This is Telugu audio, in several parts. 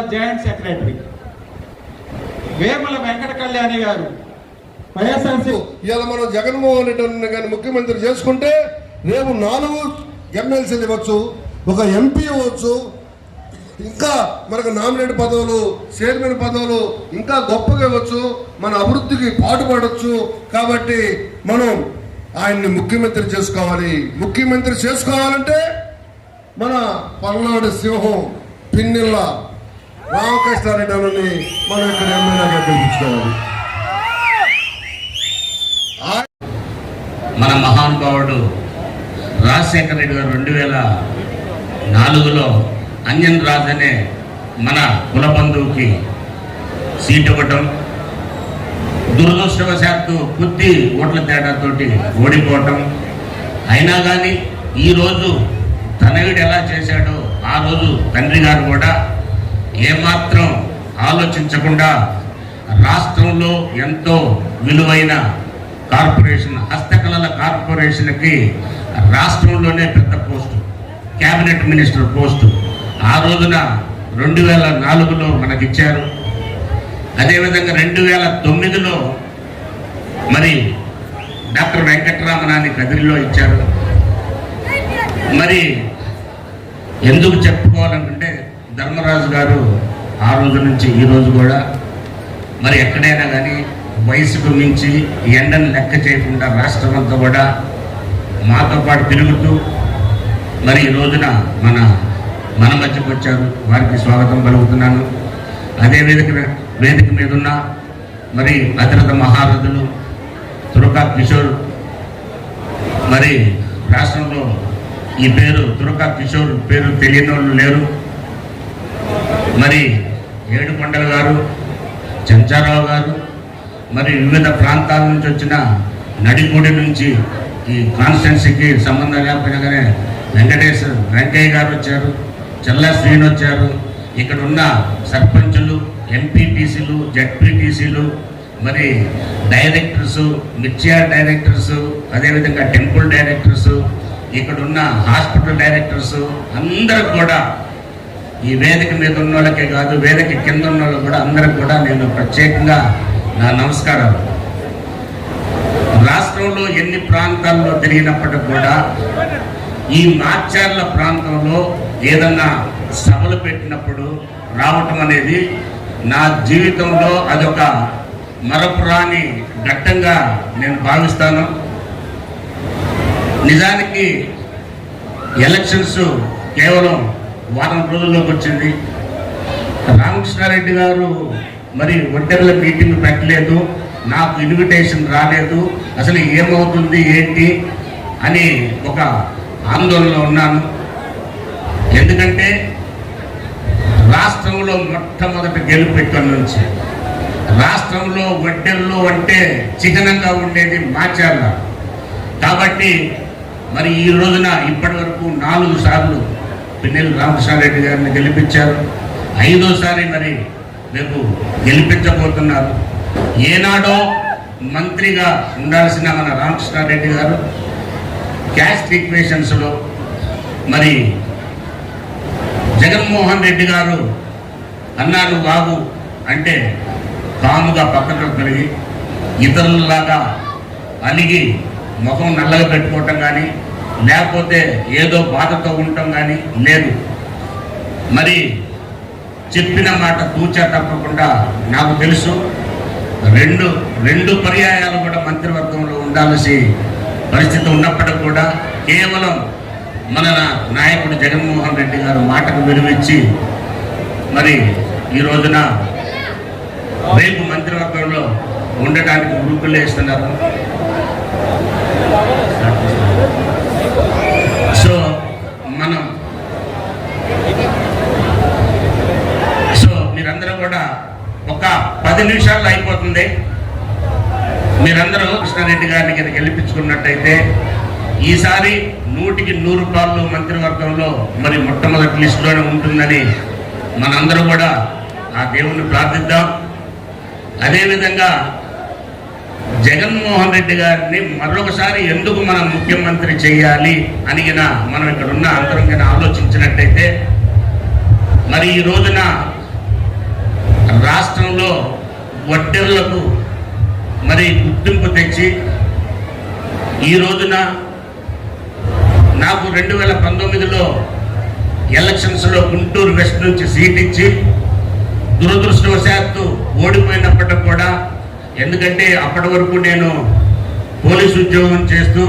Joint secretary. వేముల వెంకట కళ్యాణి గారు వైఎస్ఆర్సీ ఇవాళ మనం జగన్మోహన్ రెడ్డి కానీ ముఖ్యమంత్రి చేసుకుంటే రేపు నాలుగు ఎమ్మెల్సీలు ఇవ్వచ్చు ఒక ఎంపీ ఇవ్వచ్చు ఇంకా మనకు నామినేట్ పదవులు చైర్మన్ పదవులు ఇంకా గొప్పగా ఇవ్వచ్చు మన అభివృద్ధికి పాటుపడవచ్చు కాబట్టి మనం ఆయన్ని ముఖ్యమంత్రి చేసుకోవాలి. ముఖ్యమంత్రి చేసుకోవాలంటే మన పల్నాడు సింహం పిన్నెల్లా రామకృష్ణారెడ్డి అని మనం ఇక్కడ ఎమ్మెల్యేగా పిలిపించుకోవాలి మన మహానుభావుడు రాజశేఖర రెడ్డి గారు రెండు వేల నాలుగులో అంజన్ రాజ్ అనే మన కులబంధువుకి సీట్ ఇవ్వటం దురదృష్టవశాత్తు కొద్ది ఓట్ల తేడాతోటి ఓడిపోవటం. అయినా కానీ ఈరోజు తనయుడు ఎలా చేశాడో ఆ రోజు తండ్రి గారు కూడా ఏమాత్రం ఆలోచించకుండా రాష్ట్రంలో ఎంతో విలువైన కార్పొరేషన్ హస్తకళల కార్పొరేషన్కి రాష్ట్రంలోనే పెద్ద పోస్టు క్యాబినెట్ మినిస్టర్ పోస్టు. ఆ రోజున రెండు వేల నాలుగులో మనకిచ్చారు. అదేవిధంగా రెండు వేల తొమ్మిదిలో మరి డాక్టర్ వెంకటరామనాన్ని కదిరిలో ఇచ్చారు. మరి ఎందుకు చెప్పుకోవాలనుకుంటే ధర్మరాజు గారు ఆ రోజు నుంచి ఈ రోజు కూడా మరి ఎక్కడైనా కానీ వయసుకు మించి ఎండను లెక్క చేయకుండా రాష్ట్రం అంతా కూడా మాతో పాటు తిరుగుతూ మరి ఈ రోజున మన మన మధ్యకు వచ్చారు. వారికి స్వాగతం పలుకుతున్నాను. అదే వేదిక వేదిక మీద ఉన్న మరి అతిరథ మహారథులు తురకా కిషోర్ మరి రాష్ట్రంలో ఈ పేరు తురకా కిషోర్ పేరు తెలియని వాళ్ళు లేరు. మరి ఏడుకొండల గారు చెంచారావు గారు మరి వివిధ ప్రాంతాల నుంచి వచ్చిన నడిగూడి నుంచి ఈ కాన్స్టెన్సీకి సంబంధం లేకపోయినాగానే వెంకటేశ్వర వెంకయ్య గారు వచ్చారు చెల్ల శ్రీని వచ్చారు ఇక్కడ ఉన్న సర్పంచులు ఎంపీటీసీలు జడ్పీటీసీలు మరి డైరెక్టర్సు మిర్చియార్ డైరెక్టర్సు అదేవిధంగా టెంపుల్ డైరెక్టర్సు ఇక్కడున్న హాస్పిటల్ డైరెక్టర్సు అందరూ కూడా ఈ వేదిక మీద ఉన్న వాళ్ళకే కాదు వేదిక కింద ఉన్న వాళ్ళు కూడా అందరికి కూడా నేను ప్రత్యేకంగా నా నమస్కారాలు. రాష్ట్రంలో ఎన్ని ప్రాంతాల్లో తిరిగినప్పటికి కూడా ఈ మార్చార్ల ప్రాంతంలో ఏదన్నా సభలు పెట్టినప్పుడు రావటం అనేది నా జీవితంలో అదొక మరపురాని ఘట్టంగా నేను భావిస్తాను. నిజానికి ఎలక్షన్స్ కేవలం వారం రోజుల్లోకి వచ్చింది. రామకృష్ణారెడ్డి గారు మరి ఒంటెల మీటింగ్ పెట్టలేదు. నాకు ఇన్విటేషన్ రాలేదు. అసలు ఏమవుతుంది ఏంటి అని ఒక ఆందోళనలో ఉన్నాను. ఎందుకంటే రాష్ట్రంలో మొట్టమొదటి గెలుపు ఇక్కడి నుంచి? రాష్ట్రంలో వడ్డెల్లో అంటే చిహ్నంగా ఉండేది మాచార్ల కాబట్టి మరి ఈ రోజున ఇప్పటి వరకు నాలుగు సార్లు పిన్నెల్లి రామకృష్ణారెడ్డి గారిని గెలిపించారు. ఐదోసారి మరి రేపు గెలిపించబోతున్నారు. ఏనాడో మంత్రిగా ఉండాల్సిన మన రామకృష్ణారెడ్డి గారు క్యాస్ట్ ఈక్వేషన్స్లో మరి జగన్మోహన్ రెడ్డి గారు అన్నాడు బాబు అంటే కాముగా పక్కన కలిగి ఇతరులలాగా అలిగి ముఖం నల్లగా పెట్టుకోవటం కానీ లేకపోతే ఏదో బాధతో ఉండటం కానీ లేదు. మరి చెప్పిన మాట తూచా తప్పకుండా నాకు తెలుసు రెండు రెండు పర్యాయాలు కూడా మంత్రివర్గంలో ఉండాల్సి పరిస్థితి ఉన్నప్పటికి కూడా కేవలం మన నాయకుడు జగన్మోహన్ రెడ్డి గారు మాటకు విలువిచ్చి మరి ఈ రోజున రేపు మంత్రివర్గంలో ఉండటానికి ఉరుకులు వేస్తున్నారు సో మనం సో మీరందరూ కూడా ఒక పది నిమిషాల్లో అయిపోతుంది. మీరందరూ కృష్ణారెడ్డి గారిని కింద గెలిపించుకున్నట్టయితే ఈసారి నూటికి నూరు పాళ్ళు మంత్రివర్గంలో మరి మొట్టమొదటి లిస్టులోనే ఉంటుందని మనందరూ కూడా ఆ దేవుణ్ణి ప్రార్థిద్దాం. అదేవిధంగా జగన్మోహన్ రెడ్డి గారిని మరొకసారి ఎందుకు మనం ముఖ్యమంత్రి చేయాలి అనిగిన మనం ఇక్కడ ఉన్న అంతరంగా ఆలోచించినట్టయితే మరి ఈ రోజున రాష్ట్రంలో వడ్డెర్లకు మరి గుర్తింపు తెచ్చి ఈ రోజున నాకు రెండు వేల పంతొమ్మిదిలో ఎలక్షన్స్లో గుంటూరు వెస్ట్ నుంచి సీట్ ఇచ్చి దురదృష్టవశాత్తు ఓడిపోయినప్పటికి కూడా ఎందుకంటే అప్పటి వరకు నేను పోలీస్ ఉద్యోగం చేస్తూ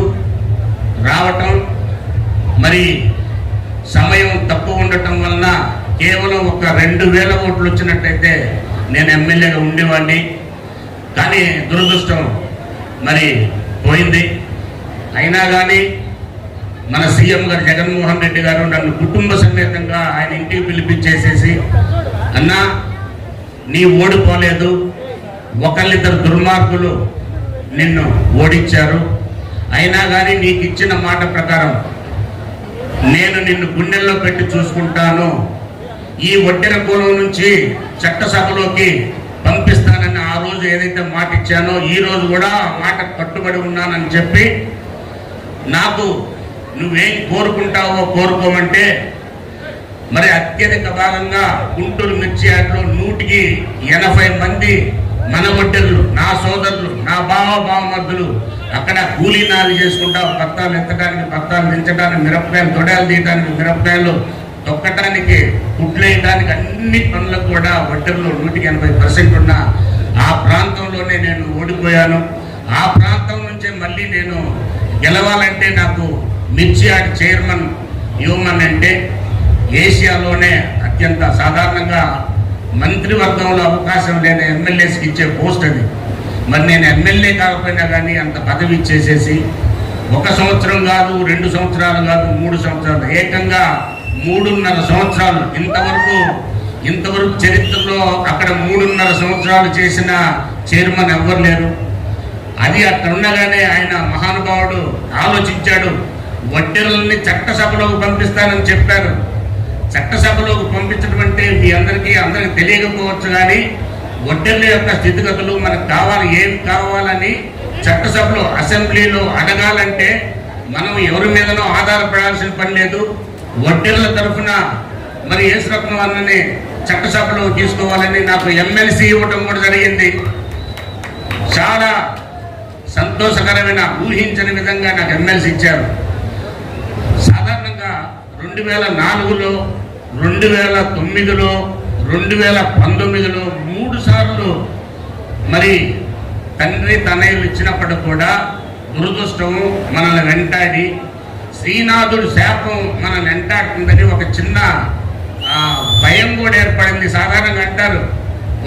రావటం మరి సమయం తక్కువ ఉండటం వలన కేవలం ఒక రెండు వేల ఓట్లు వచ్చినట్టయితే నేను ఎమ్మెల్యేగా ఉండేవాడిని. కానీ దురదృష్టం మరి పోయింది. అయినా కానీ మన సీఎం గారు జగన్మోహన్ రెడ్డి గారు నన్ను కుటుంబ సమేతంగా ఆయన ఇంటికి పిలిపించేసేసి అన్నా నీ ఓడిపోలేదు ఒకళ్ళిద్దరు దుర్మార్గులు నిన్ను ఓడించారు. అయినా కానీ నీకు ఇచ్చిన మాట ప్రకారం నేను నిన్ను గుండెల్లో పెట్టి చూసుకుంటాను. ఈ ఒడ్డెర కులం నుంచి చట్టసభలోకి పంపిస్తాను. ఏదైతే మాట ఇచ్చానో ఈ రోజు కూడా ఆ మాట కట్టుబడి ఉన్నానని చెప్పి నాకు నువ్వేం కోరుకుంటావో కోరుకోమంటే మరి అత్యధిక భాగంగా గుంటూరు మిర్చి యార్డ్లో నూటికి ఎనభై మంది మన నా సోదరులు నా బావ బావమర్దులు అక్కడ కూలీనాలు చేసుకుంటావు చేసుకుంటా పత్తాలు ఎత్తడానికి పత్తాలు దించడానికి మిరపకాయలు తొడాలు తీయడానికి మిరపకాయలు తొక్కటానికి కుట్లేయడానికి అన్ని పనులకు కూడా ఒడ్డెర్లు నూటికి ఎనభై పర్సెంట్ ఉన్న ఆ ప్రాంతంలోనే నేను ఓడిపోయాను. ఆ ప్రాంతం నుంచే మళ్ళీ నేను గెలవాలంటే నాకు మిర్చియాడ్ చైర్మన్ ఇవ్వమని అంటే ఏషియాలోనే అత్యంత సాధారణంగా మంత్రివర్గంలో అవకాశం లేని ఎమ్మెల్యేస్కి ఇచ్చే పోస్ట్ అది. మరి నేను ఎమ్మెల్యే కాకపోయినా కానీ అంత పదవి ఇచ్చేసేసి ఒక సంవత్సరం కాదు రెండు సంవత్సరాలు కాదు మూడు సంవత్సరాలు ఏకంగా మూడున్నర సంవత్సరాలు ఇంతవరకు ఇంతవరకు చరిత్రలో అక్కడ మూడున్నర సంవత్సరాలు చేసిన చైర్మన్ ఎవ్వరు లేరు. అది అక్కడ ఉండగానే ఆయన మహానుభావుడు ఆలోచించాడు వడ్డీలని చట్టసభలోకి పంపిస్తానని చెప్పారు. చట్టసభలోకి పంపించడం అంటే మీ అందరికీ అందరికి తెలియకపోవచ్చు కానీ వడ్డెర్ల యొక్క స్థితిగతులు మనకు కావాలి ఏం కావాలని చట్టసభలో అసెంబ్లీలో అడగాలంటే మనం ఎవరి మీదనో ఆధారపడాల్సిన పని లేదు. వడ్డెర్ల తరఫున మరి యేసురత్నం అన్నని చట్టసభలో తీసుకోవాలని నాకు ఎమ్మెల్సీ ఇవ్వటం కూడా జరిగింది. చాలా సంతోషకరమైన ఊహించని విధంగా నాకు ఎమ్మెల్సీ ఇచ్చారు. సాధారణంగా రెండు వేల నాలుగులో రెండు వేల తొమ్మిదిలో రెండు వేల పంతొమ్మిదిలో మూడు సార్లు మరి తండ్రి తనయులు ఇచ్చినప్పుడు కూడా దురదృష్టము మనల్ని వెంటాడి శ్రీనాథుడు శాపం మనల్ని వెంటాడుతుందని ఒక చిన్న భయం కూడా ఏర్పడింది. సాధారణంగా అంటారు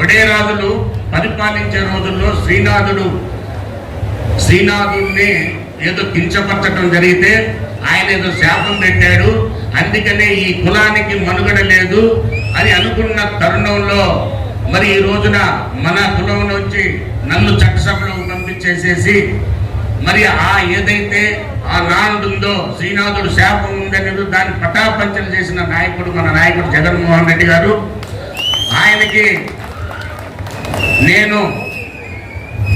ఒడేరాజులు పరిపాలించే రోజుల్లో శ్రీనాథుడు శ్రీనాథుడిని ఏదో కించపరచడం జరిగితే ఆయన ఏదో శాపం పెట్టాడు. అందుకనే ఈ కులానికి మనుగడ లేదు అని అనుకున్న తరుణంలో మరి ఈ రోజున మన కులం నుంచి నన్ను చట్టసభలో పంపించేసేసి మరి ఆ ఏదైతే ఆ నానుడు ఉందో శ్రీనాథుడు శాపం ఉందనేది దాన్ని పటాపంచం చేసిన నాయకుడు మన నాయకుడు జగన్మోహన్ రెడ్డి గారు. ఆయనకి నేను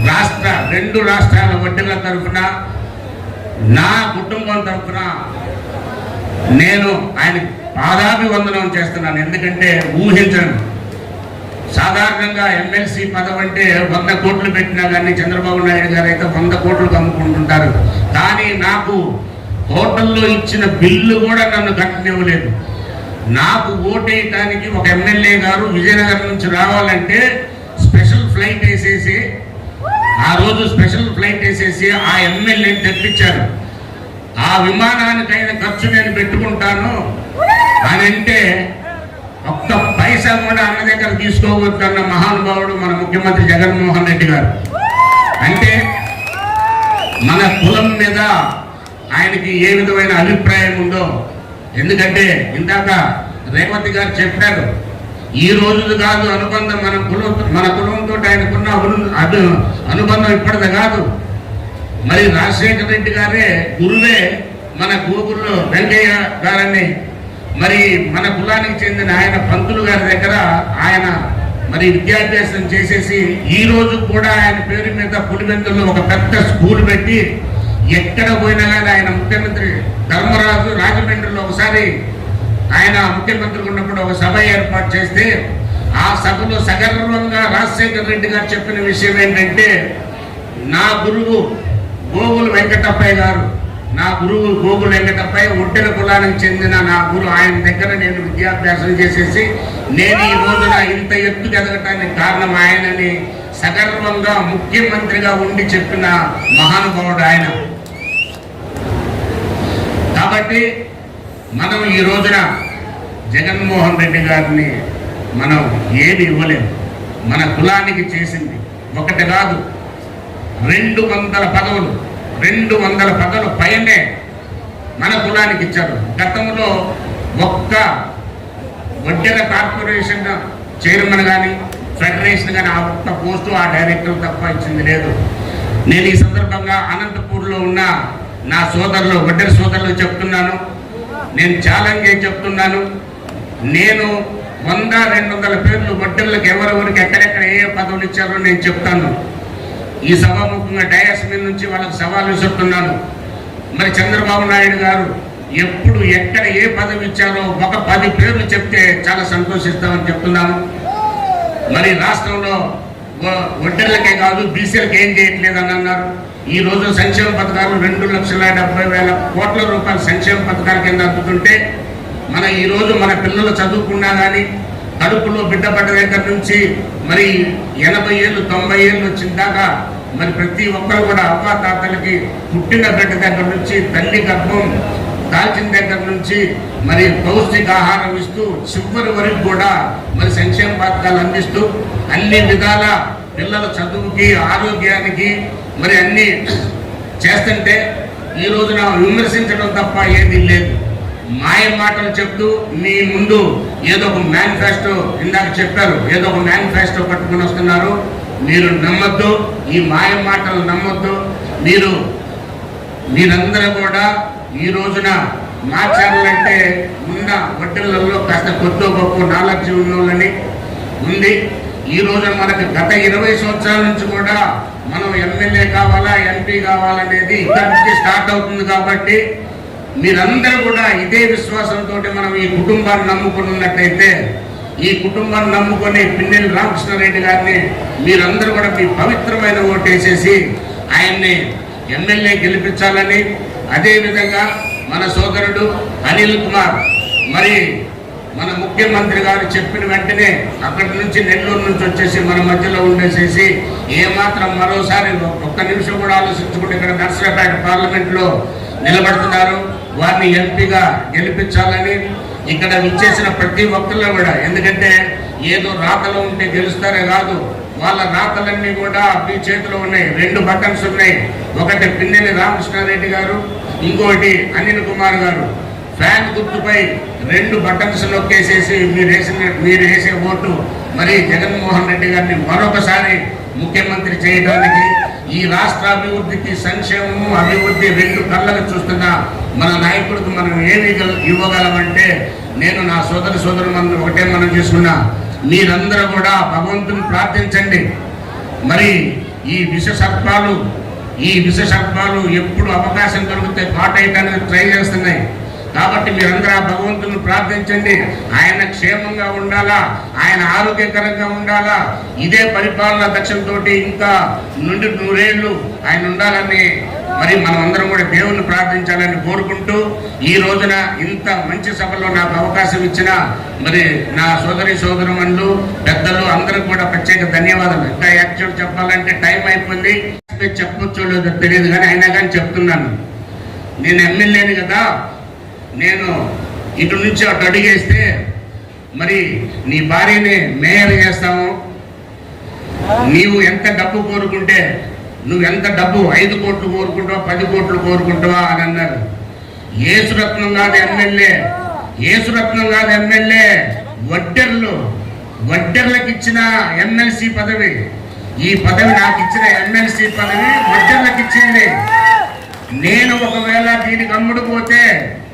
రాష్ట్ర రెండు రాష్ట్రాల వడ్డీల తరఫున నా కుటుంబం తరఫున నేను ఆయన పాదాభివందనం చేస్తున్నాను. ఎందుకంటే ఊహించను. సాధారణంగా ఎమ్మెల్సీ పదం అంటే వంద కోట్లు పెట్టినా కానీ చంద్రబాబు నాయుడు గారు అయితే వంద కోట్లు అమ్ముకుంటుంటారు. కానీ నాకు హోటల్లో ఇచ్చిన బిల్లు కూడా నన్ను కట్టనివ్వలేదు. నాకు ఓటేయటానికి ఒక ఎమ్మెల్యే గారు విజయనగరం నుంచి రావాలంటే స్పెషల్ ఫ్లైట్ వేసేసి ఆ రోజు స్పెషల్ ఫ్లైట్ వేసేసి ఆ ఎమ్మెల్యేని తెప్పించారు. ఆ విమానానికైన ఖర్చు నేను పెట్టుకుంటాను అని అంటే ఒక్క పైసా కూడా అన్న దగ్గర తీసుకోవద్దన్న మహానుభావుడు మన ముఖ్యమంత్రి జగన్మోహన్ రెడ్డి గారు. అంటే మన కులం మీద ఆయనకి ఏ విధమైన అభిప్రాయం ఉందో ఎందుకంటే ఇందాక రేవతి గారు చెప్పారు ఈ రోజు కాదు అనుబంధం మన కులం మన కులంతో ఆయనకున్న అను- అను- అనుబంధం ఇప్పటిది కాదు. మరి రాజశేఖర రెడ్డి గారే గురువే మన గూగుల్లో వెంకయ్య గారని మరి మన కులానికి చెందిన ఆయన పంతులు గారి దగ్గర ఆయన మరి విద్యాభ్యాసం చేసేసి ఈ రోజు కూడా ఆయన పేరు మీద పులివెందుల్లో ఒక పెద్ద స్కూల్ పెట్టి ఎక్కడ పోయినా కానీ ఆయన ముఖ్యమంత్రి ధర్మరాజు రాజమండ్రిలో ఒకసారి ఆయన ముఖ్యమంత్రి ఉన్నప్పుడు ఒక సభ ఏర్పాటు చేస్తే ఆ సభలో సగర్వంగా రాజశేఖర రెడ్డి గారు చెప్పిన విషయం ఏంటంటే నా గురువు గోగులు వెంకటప్పయ్య గారు నా గురువు గోగుల వెంకటపై ఒడ్డెల కులానికి చెందిన నా గురువు ఆయన దగ్గర నేను విద్యాభ్యాసం చేసేసి నేను ఈ రోజున ఇంత ఎత్తు ఎదగటానికి కారణం ఆయనని సగర్వంగా ముఖ్యమంత్రిగా ఉండి చెప్పిన మహానుభావుడు ఆయన. కాబట్టి మనం ఈ రోజున జగన్మోహన్ రెడ్డి గారిని మనం ఏది ఇవ్వలేము. మన కులానికి చేసింది. ఒకటి కాదు రెండు వందల పదవులు రెండు వందల పదలు పైనే మన కులానికి ఇచ్చారు. గతంలో ఒక్క వడ్డెల కార్పొరేషన్ చైర్మన్ కానీ ఫెడరేషన్ కానీ ఆ ఒక్క పోస్టు ఆ డైరెక్టర్ తప్ప ఇచ్చింది లేదు. నేను ఈ సందర్భంగా అనంతపూర్లో ఉన్న నా సోదరులు వడ్డెల సోదరులు చెప్తున్నాను. నేను ఛాలెంజ్ చెప్తున్నాను. నేను వంద రెండు వందల పేర్లు వడ్డెళ్ళకి ఎవరెవరికి ఎక్కడెక్కడ ఏ ఏ పదవులు ఇచ్చారో నేను చెప్తాను. ఈ సభాముఖంగా డయాస్ మీద నుంచి వాళ్ళకి సవాల్ విసురుతున్నాను. మరి చంద్రబాబు నాయుడు గారు ఎప్పుడు ఎక్కడ ఏ పదవి ఇచ్చారో ఒక పది పేర్లు చెప్తే చాలా సంతోషిస్తామని చెప్తున్నాను. మరి రాష్ట్రంలో వ- ఒడ్డర్లకే కాదు బీసీలకు ఏం చేయట్లేదు అని అన్నారు. ఈ రోజు సంక్షేమ పథకాలు రెండు లక్షల డెబ్బై వేల కోట్ల రూపాయల సంక్షేమ పథకాల కింద అందుతుంటే మన ఈరోజు మన పిల్లలు చదువుకున్నా కానీ కడుపులో బిడ్డ పడ్డ దగ్గర నుంచి మరి ఎనభై ఏళ్ళు తొంభై ఏళ్ళు వచ్చిన దాకా మరి ప్రతి ఒక్కరు కూడా అవ్వ తాతలకి పుట్టిన బిడ్డ దగ్గర నుంచి తల్లి గర్భం దాల్చిన దగ్గర నుంచి మరి పౌష్టికాహారం ఇస్తూ చివరి వరకు కూడా మరి సంక్షేమ పథకాలు అందిస్తూ అన్ని విధాల పిల్లల చదువుకి ఆరోగ్యానికి మరి అన్ని చేస్తుంటే ఈ రోజున విమర్శించడం తప్ప ఏది లేదు. మాయ మాటలు చెప్తూ మీ ముందు ఏదో ఒక మేనిఫెస్టో ఇందాక చెప్పారు ఏదో ఒక మేనిఫెస్టో పట్టుకుని వస్తున్నారు. మీరు నమ్మొద్దు ఈ మాయ మాటలు నమ్మొద్దు. మీరు మీరందరూ కూడా ఈ రోజున మార్చాలంటే ఉన్న వడ్డీలలో కాస్త కొద్దో గొప్ప నాలెడ్జ్ ఉన్నోళ్ళని ఉంది. ఈ రోజున మనకి గత ఇరవై సంవత్సరాల నుంచి కూడా మనం ఎమ్మెల్యే కావాలా ఎంపీ కావాలనేది ఇక్కడ నుంచి స్టార్ట్ అవుతుంది కాబట్టి మీరందరూ కూడా ఇదే విశ్వాసంతో మనం ఈ కుటుంబాన్ని నమ్ముకుని ఉన్నట్టయితే ఈ కుటుంబం నమ్ముకొని పిన్నెల్లి రామకృష్ణారెడ్డి గారిని మీరందరూ కూడా మీ పవిత్రమైన ఓటేసేసి ఆయన్ని ఎమ్మెల్యే గెలిపించాలని అదేవిధంగా మన సోదరుడు అనిల్ కుమార్. మరి మన ముఖ్యమంత్రి గారు చెప్పిన వెంటనే అక్కడి నుంచి నెల్లూరు నుంచి వచ్చేసి మన మధ్యలో ఉండేసేసి ఏమాత్రం మరోసారి ఒక్క నిమిషం కూడా ఆలోచించుకుంటే ఇక్కడ నర్సరాపేట పార్లమెంట్లో నిలబడుతున్నారు. వారిని ఎంపీగా గెలిపించాలని ఇక్కడ విచ్చేసిన ప్రతి ఒక్కళ్ళు కూడా. ఎందుకంటే ఏదో రాతలు ఉంటే గెలుస్తారే కాదు. వాళ్ళ రాతలన్నీ కూడా మీ చేతిలో ఉన్నాయి. రెండు బటన్స్ ఉన్నాయి. ఒకటి పిన్నెల్లి రామకృష్ణారెడ్డి గారు ఇంకోటి అనిల్ కుమార్ గారు. ఫ్యాన్ గుర్తుపై రెండు బటన్స్ నొక్కేసేసి మీరు వేసిన మీరు వేసే ఓటు మరి జగన్మోహన్ రెడ్డి గారిని మరొకసారి ముఖ్యమంత్రి చేయడానికి ఈ రాష్ట్ర అభివృద్ధికి సంక్షేమము అభివృద్ధి రెండు కళ్ళకు చూస్తున్న మన నాయకుడికి మనం ఏమి ఇవ్వగలమంటే నేను నా సోదర సోదరు మనం ఒకటే మనం చేసుకున్నా మీరందరూ కూడా భగవంతుని ప్రార్థించండి. మరి ఈ విషసర్పాలు ఈ విషసర్పాలు ఎప్పుడు అవకాశం దొరికితే కాటేయడానికి ట్రై చేస్తున్నాయి. కాబట్టి మీరందరూ ఆ భగవంతుని ప్రార్థించండి. ఆయన క్షేమంగా ఉండాలా? ఆయన ఆరోగ్యకరంగా ఉండాలా? ఇదే పరిపాలన దక్షంతో ఇంకా నుండి నూరేళ్ళు ఆయన ఉండాలని మరి మనం అందరం కూడా దేవుణ్ణి ప్రార్థించాలని కోరుకుంటూ ఈ రోజున ఇంత మంచి సభలో నాకు అవకాశం ఇచ్చిన మరి నా సోదరి సోదరుమణులు పెద్దలు అందరికి కూడా ప్రత్యేక ధన్యవాదాలు. ఇంకా యాక్చువల్ చెప్పాలంటే టైం అయిపోయింది. చెప్పొచ్చో లేదో తెలియదు కానీ అయినా కానీ చెప్తున్నాను. నేను ఎమ్మెల్యేని కదా? నేను ఇటు నుంచి అటు అడిగేస్తే మరి నీ భార్యని మేయర్ చేస్తాము. నీవు ఎంత డబ్బు కోరుకుంటే నువ్వు ఎంత డబ్బు ఐదు కోట్లు కోరుకుంటావా పది కోట్లు కోరుకుంటావా అని అన్నారు. ఏసురత్నం కాదు ఎమ్మెల్యే ఏసురత్నం కాదు ఎమ్మెల్యే వడ్డెర్లు వడ్డెర్లకు ఇచ్చిన ఎమ్మెల్సీ పదవి ఈ పదవి నాకు ఇచ్చిన ఎమ్మెల్సీ పదవి వడ్డెర్లకు ఇచ్చింది. నేను ఒకవేళ దీనికి అమ్ముడుపోతే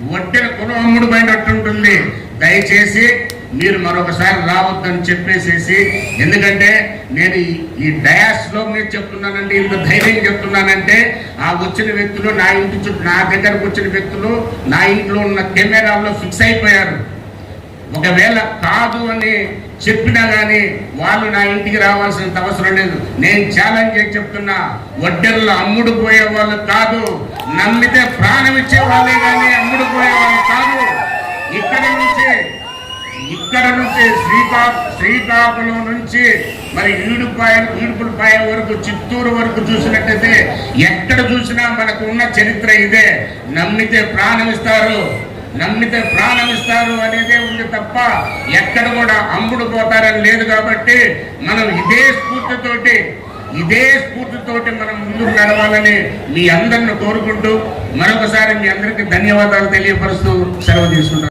వడ్డెల కులం అమ్ముడు పోయినట్టుంటుంది. దయచేసి మీరు మరొకసారి రావద్దని చెప్పేసేసి ఎందుకంటే నేను ఈ- ఈ డయాస్లో మీరు చెప్తున్నానండి ఇంత ధైర్యం చెప్తున్నానంటే ఆ వచ్చిన వ్యక్తులు నా ఇంటి చుట్టూ నా దగ్గరకు వచ్చిన వ్యక్తులు నా ఇంట్లో ఉన్న కెమెరాల్లో ఫిక్స్ అయిపోయారు. ఒకవేళ కాదు అని చెప్పినా కానీ వాళ్ళు నా ఇంటికి రావాల్సినంత అవసరం లేదు. నేను ఛాలెంజ్ చేసి చెప్తున్నా? వడ్డెల్లో అమ్ముడు పోయే వాళ్ళు కాదు. నమ్మితే ప్రాణం ఇచ్చేవాళ్ళే కానీ అమ్ముడుపోయేవాళ్ళు కాదు. ఇక్కడ నుంచి ఇక్కడ నుంచి శ్రీకా శ్రీకాకుళం నుంచి మరి ఈడుపాయలు ఈడుపులపాయ వరకు చిత్తూరు వరకు చూసినట్టయితే ఎక్కడ చూసినా మనకు ఉన్న చరిత్ర ఇదే. నమ్మితే ప్రాణం ఇస్తారు. నమ్మితే ప్రాణం ఇస్తారు అనేదే ఉంది తప్ప ఎక్కడ కూడా అమ్ముడు పోతారని లేదు కాబట్టి మనం ఇదే స్ఫూర్తితోటి ఇదే స్ఫూర్తితోటి మనం ముందుకు నడవాలని మీ అందరిని కోరుకుంటూ మరొకసారి మీ అందరికీ ధన్యవాదాలు తెలియపరుస్తూ సెలవు తీసుకుంటాం